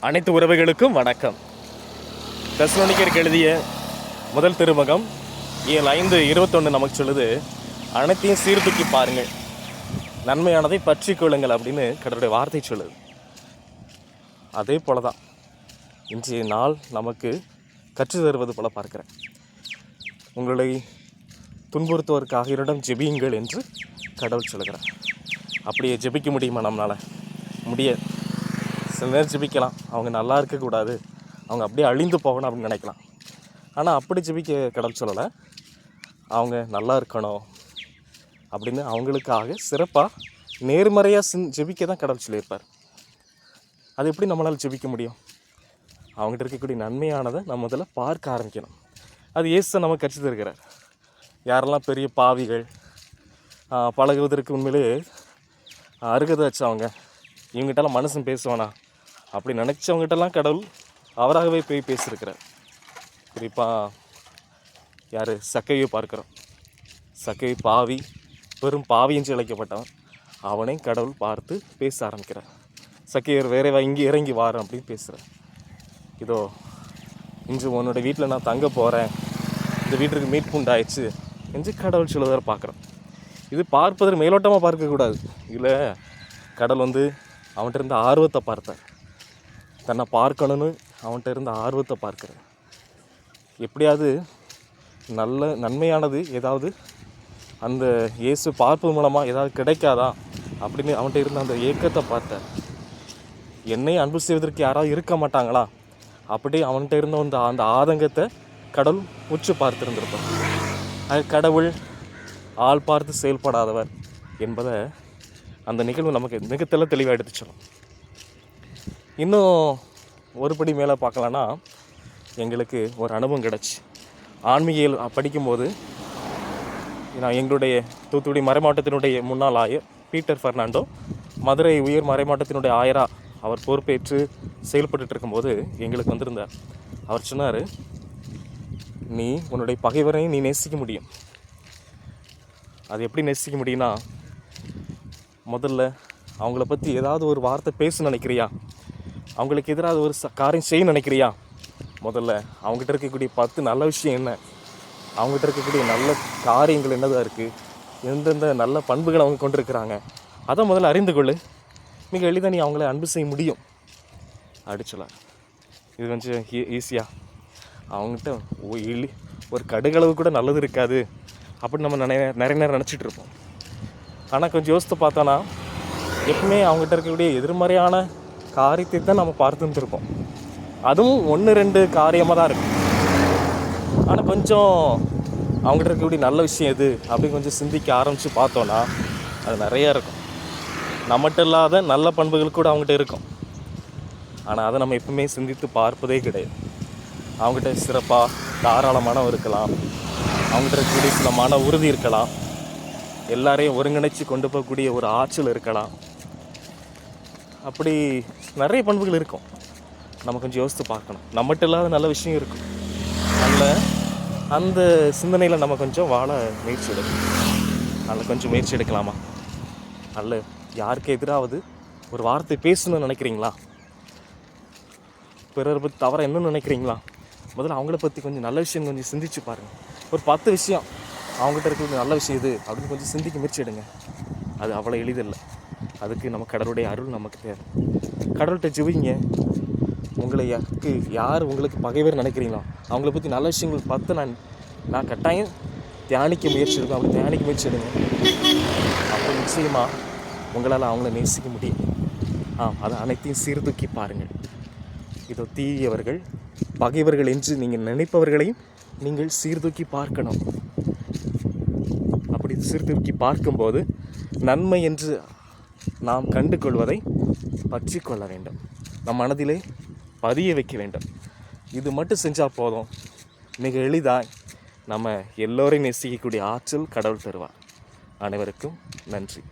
அனைத்து உறவுகளுக்கும் வணக்கம். தெசலோனிக்கருக்கு எழுதிய முதல் திருமுகம் ஏழு ஐந்து இருபத்தொன்று நமக்கு சொல்லுது அனைத்தையும் சீர்தூக்கி பாருங்கள். நன்மையானதை பற்றி கொள்ளுங்கள் அப்படின்னு கடவுளுடைய வார்த்தை சொல்லுது. அதே போல தான் இன்றைய நாள் நமக்கு கற்றுத் தருவது போல பார்க்கிறேன். உங்களை துன்புறுத்துவதற்காக இவரிடம் ஜெபியுங்கள் என்று கடவுள் சொல்கிறார் அப்படியே ஜெபிக்க முடியுமா நம்மளால்? முடியாது. சில நேரம் அவங்க நல்லா இருக்கக்கூடாது. அவங்க அப்படியே அழிந்து போகணும் அப்படின்னு நினைக்கலாம். ஆனால் அப்படி ஜெபிக்க கடல் சொல்லலை. அவங்க நல்லா இருக்கணும் அப்படின்னு அவங்களுக்காக சிறப்பாக நேர்மறையாக சிந் ஜெபிக்க தான் கடவுள் சொல்லியிருப்பார். அது எப்படி நம்மளால் ஜெபிக்க முடியும்? அவங்ககிட்ட இருக்கக்கூடிய நன்மையானதை நம்ம முதல்ல பார்க்க ஆரம்பிக்கணும். அது ஏசு நமக்கு கற்றுத் தருகிறார். யாரெல்லாம் பெரிய பாவிகள் பழகுவதற்கு உண்மையிலே அருகதை வச்சவங்க இவங்ககிட்டலாம் மனுஷன் பேசுவானா? அப்படி நினச்சவங்ககிட்டலாம் கடவுள் அவராகவே போய் பேசியிருக்கிறார். குறிப்பாக யார்? சக்கையை பார்க்குறோம். சக்கை பாவி பெரும் பாவி என்று அழைக்கப்பட்டவன் அவனை கடவுள் பார்த்து பேச ஆரம்பிக்கிறார். சக்கையர் வேற இங்கே இறங்கி வாரம் அப்படின்னு பேசுகிறார் இதோ இன்று உன்னோட வீட்டில் நான் தங்க போகிறேன் இந்த வீட்டுக்கு மீட்பு உண்டாயிடுச்சு என்று கடவுள் சொல்லுவதை பார்க்குறோம். இது பார்ப்பதற்கு மேலோட்டமாக பார்க்கக்கூடாது. இல்லை கடவுள் வந்து அவன்கிட்ட இருந்த ஆர்வத்தை பார்த்தார். தன்னை பார்க்கணும்னு அவன்கிட்ட இருந்த ஆர்வத்தை பார்க்குறேன். எப்படியாவது நல்ல நன்மையானது ஏதாவது அந்த இயேசு பார்ப்பு மூலமாக ஏதாவது கிடைக்காதா அப்படின்னு அவன்கிட்ட இருந்த அந்த ஏக்கத்தை பார்த்தேன். என்னை அன்பு செய்வதற்கு யாராவது இருக்க மாட்டாங்களா? அப்படி அவன்கிட்ட இருந்த அந்த அந்த ஆதங்கத்தை கடவுள் உச்சு பார்த்துருந்துருப்பான் அது கடவுள் ஆள் பார்த்து செயல்படாதவர் என்பதை அந்த நிகழ்வு நமக்கு மிக தெள்ள தெளிவாக எடுத்து சொல்லும். இன்னும் ஒருபடி மேலே பார்க்கலான்னா எங்களுக்கு ஒரு அனுபவம் கிடச்சி. ஆன்மீகியல் படிக்கும்போது நான் எங்களுடைய தூத்துக்குடி மறைமாவட்டத்தினுடைய முன்னாள் ஆயர் பீட்டர் ஃபெர்னாண்டோ மதுரை உயர் மறைமாவட்டத்தினுடைய ஆயரா அவர் பொறுப்பேற்று செயல்பட்டு இருக்கும்போது எங்களுக்கு வந்திருந்தார். அவர் சொன்னார் நீ உன்னுடைய பகைவரையும் நீ நேசிக்க முடியும். அது எப்படி நேசிக்க முடியும்னா முதல்ல அவங்கள பற்றி ஏதாவது ஒரு வார்த்தை பேச நினைக்கிறியா? அவங்களுக்கு எதிராக ஒரு காரியம் செய்ய நினைக்கிறியா? முதல்ல அவங்ககிட்ட இருக்கக்கூடிய பத்து நல்ல விஷயம் என்ன? அவங்ககிட்ட இருக்கக்கூடிய நல்ல காரியங்கள் என்னதான் இருக்குது எந்தெந்த நல்ல பண்புகள் அவங்க கொண்டிருக்கிறாங்க? அதை முதல்ல அறிந்து கொள்ளு. மிக எளிதாக நீ அவங்கள அன்பு செய்ய முடியும். அடிச்சலாம் இது கொஞ்சம் ஈஸியாக அவங்ககிட்ட ஓ இழி ஒரு கடுகளவு கூட நல்லது இருக்காது. அப்படின்னு நம்ம நிறைய நிறைய நேரம் நினச்சிட்டு இருப்போம். ஆனால் கொஞ்சம் யோசித்து பார்த்தோன்னா எப்பவுமே அவங்ககிட்ட இருக்கக்கூடிய எதிர்மறையான காரியத்தை தான் நம்ம பார்த்துருந்துருக்கோம். அதுவும் ஒன்று ரெண்டு காரியமாக தான் இருக்கும் ஆனால் கொஞ்சம் அவங்ககிட்ட இருக்கக்கூடிய நல்ல விஷயம் எது அப்படின்னு கொஞ்சம் சிந்திக்க ஆரம்பித்து பார்த்தோன்னா அது நிறையா இருக்கும். நம்மகிட்ட இல்லாத நல்ல பண்புகள் கூட அவங்ககிட்ட இருக்கும். ஆனால் அதை நம்ம எப்பவுமே சிந்தித்து பார்ப்பதே கிடையாது. அவங்ககிட்ட சிறப்பாக தாராளமானம் இருக்கலாம். அவங்ககிட்ட இருக்கக்கூடிய சில மன உறுதி இருக்கலாம். எல்லாரையும் ஒருங்கிணைச்சு கொண்டு போகக்கூடிய ஒரு ஆற்றல் இருக்கலாம். அப்படி நிறைய பண்புகள் இருக்கும். நம்ம கொஞ்சம் யோசித்து பார்க்கணும். நம்மகிட்ட இல்லாத நல்ல விஷயம் இருக்கும். நல்ல அந்த சிந்தனையில் நம்ம கொஞ்சம் வாழ முயற்சி எடுக்கணும். அதில் கொஞ்சம் முயற்சி எடுக்கலாமா? அல்ல யாருக்கு எதிராவது ஒரு வார்த்தை பேசணும்னு நினைக்கிறீங்களா? பிறர் பற்றி தவற என்ன நினைக்கிறீங்களா? முதல்ல அவங்கள பற்றி கொஞ்சம் நல்ல விஷயம் கொஞ்சம் சிந்திச்சு பாருங்கள் ஒரு பத்து விஷயம் அவங்ககிட்ட இருக்கிற நல்ல விஷயம் இது அப்படின்னு கொஞ்சம் சிந்திக்க முயற்சி எடுங்க. அது அவ்வளோ எளிதில்லை. அதுக்கு நம்ம கடவுளுடைய அருள் நமக்கு தேவை. கடவுள்கிட்ட ஜெபிங்க. உங்களை யாருக்கு யார் உங்களுக்கு பகைவர் நினைக்கிறீங்களோ அவங்கள பற்றி நல்ல விஷயங்கள் பார்த்து நான் நான் கட்டாயம் தியானிக்க முயற்சி எடுக்கும் அவங்க தியானிக்க முயற்சி எடுங்க. அப்போ நிச்சயமாக உங்களால் அவங்கள நேசிக்க முடியும். ஆ அதை அனைத்தையும் சீர்தூக்கி பாருங்கள். இதோ தீயவர்கள் பகைவர்கள் என்று நீங்கள் நினைப்பவர்களையும் நீங்கள் சீர்தூக்கி பார்க்கணும். அப்படி சீர்தூக்கி பார்க்கும்போது நன்மை என்று நாம் கண்டு கொள்வதை பற்றி கொள்ள வேண்டும். நம் மனதிலே பதிய வைக்க வேண்டும். இது மட்டும் செஞ்சால் போதும். மிக எளிதாய் நம்ம எல்லோரையும் நேசிக்கக்கூடிய ஆற்றல் கடவுள் தருவார். அனைவருக்கும் நன்றி.